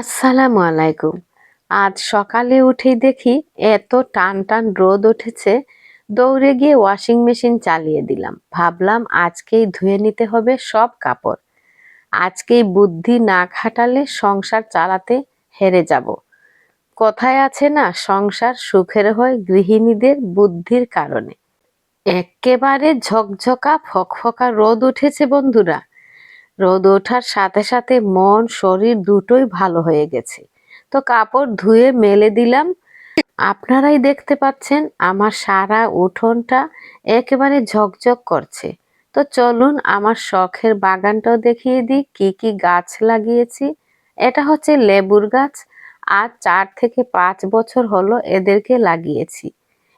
আসসালামু আলাইকুম। আজ সকালে উঠেই দেখি এত টান টান রোদ উঠেছে, দৌড়ে গিয়ে ওয়াশিং মেশিন চালিয়ে দিলাম। ভাবলাম আজকেই ধুয়ে নিতে হবে সব কাপড়। আজকেই বুদ্ধি না খাটালে সংসার চালাতে হেরে যাব। কথায় আছে না, সংসার সুখের হয় গৃহিণীদের বুদ্ধির কারণে। একেবারে ঝকঝকা, ফকফকা রোদ উঠেছে বন্ধুরা। রোদ ওঠার সাথে সাথে মন, শরীর দুটোই ভালো হয়ে গেছে। তো কাপড় ধুয়ে মেলে দিলাম। আপনারাই দেখতে পাচ্ছেন আমার সারা উঠোনটা একেবারে ঝকঝক করছে। তো চলুন আমার শখের বাগানটাও দেখিয়ে দিই, কি কি গাছ লাগিয়েছি। এটা হচ্ছে লেবুর গাছ। আর চার থেকে পাঁচ বছর হলো এদেরকে লাগিয়েছি।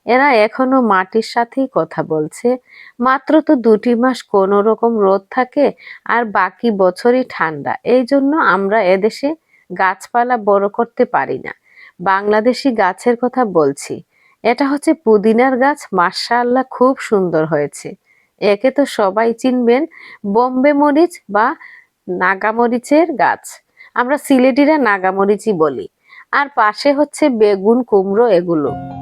এরা এখনও মাটির সাথেই কথা বলছে। মাত্র তো দুটি মাস কোনো রকম রোদ থাকে আর বাকি বছরই ঠান্ডা। এই জন্য আমরা এদেশে গাছপালা বড় করতে পারি না। বাংলাদেশি গাছের কথা বলছি। এটা হচ্ছে পুদিনার গাছ মার্শাল্লাহ খুব সুন্দর হয়েছে। একে তো সবাই চিনবেন, বোম্বে মরিচ বা নাগামরিচের গাছ। আমরা সিলেটিরা নাগামরিচই বলি। আর পাশে হচ্ছে বেগুন, কুমড়ো এগুলো।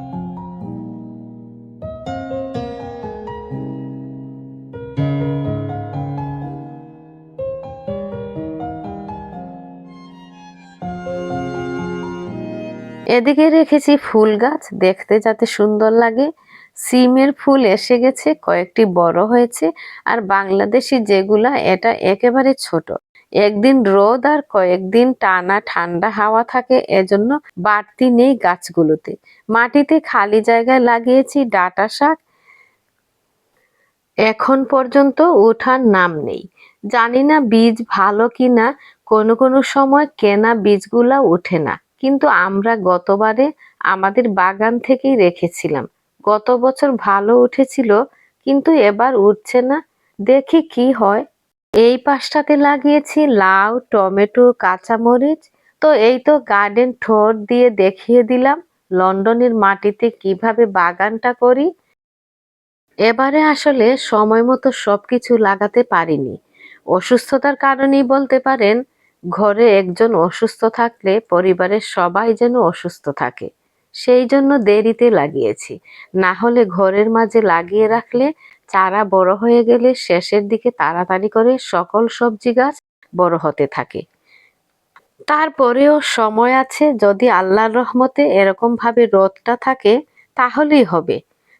এদিকে রেখেছি ফুল গাছ, দেখতে যাতে সুন্দর লাগে। সিমের ফুল এসে গেছে, কয়েকটি বড় হয়েছে, আর বাংলাদেশি যেগুলা, এটা একেবারে ছোট। একদিন রোদ আর কয়েকদিন টানা ঠান্ডা হাওয়া থাকে, এজন্য বাড়তি নেই গাছগুলোতে। মাটিতে খালি জায়গায় লাগিয়েছি ডাটা শাক। এখন পর্যন্ত ওঠার নাম নেই। জানি না বীজ ভালো কিনা, কোনো কোনো সময় কেনা বীজগুলা ওঠে না। কিন্তু আমরা গতবারে আমাদের বাগান থেকেই রেখেছিলাম। গত বছর ভালো উঠেছিল, কিন্তু এবার উঠছে না। দেখি কি হয়। এই পাশটাতে লাগিয়েছি লাউ, টমেটো, কাঁচামরিচ। তো এই তো গার্ডেন ঠোঁট দিয়ে দেখিয়ে দিলাম, লন্ডনের মাটিতে কীভাবে বাগানটা করি। এবারে আসলে সময় মতো সবকিছু লাগাতে পারিনি। অসুস্থতার কারণেই বলতে পারেন ঘরে একজন অসুস্থ থাকলে পরিবারের সবাই যেন অসুস্থ থাকে। সেই জন্য দেরিতে লাগিয়েছি। না হলে ঘরের মাঝে লাগিয়ে রাখলে চারা বড় হয়ে গেলে শেষের দিকে তাড়াতাড়ি করে সকল সবজি গাছ বড় হতে থাকে। তারপরেও সময় আছে, যদি আল্লাহর রহমতে এরকমভাবে রোদটা থাকে, তাহলেই হবে।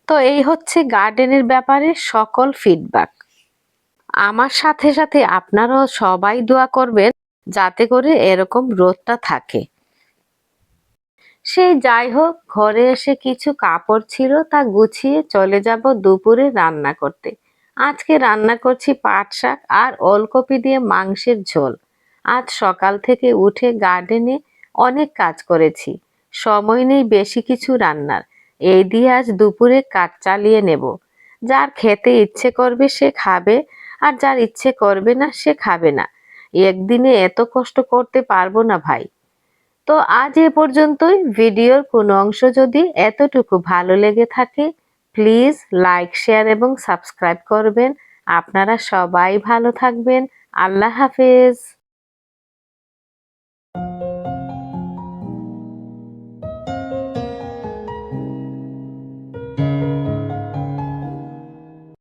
তো এই হচ্ছে গার্ডেনের ব্যাপারে সকল ফিডব্যাক আমার সাথে সাথে আপনারাও সবাই দোয়া করবেন। যাতে করে এরকম রোদটা থাকে। সেই যাই হোক, ঘরে এসে কিছু কাপড় ছিল তা গুছিয়ে চলে যাব দুপুরে রান্না করতে। আজকে রান্না করছি পাট শাক আর ওলকপি দিয়ে মাংসের ঝোল। আজ সকাল থেকে উঠে গার্ডেনে অনেক কাজ করেছি। সময় নেই বেশি কিছু রান্নার। এই দিয়ে আজ দুপুরে কাজ চালিয়ে নেব। যার খেতে ইচ্ছে করবে সে খাবে, আর যার ইচ্ছে করবে না সে খাবে না। একদিনে এত কষ্ট করতে পারব না ভাই। তো আজ এ পর্যন্তই। ভিডিওর কোনো অংশ যদি এতটুকু ভালো লেগে থাকে, প্লিজ লাইক, শেয়ার এবং সাবস্ক্রাইব করবেন। আপনারা সবাই ভালো থাকবেন। আল্লাহ হাফেজ।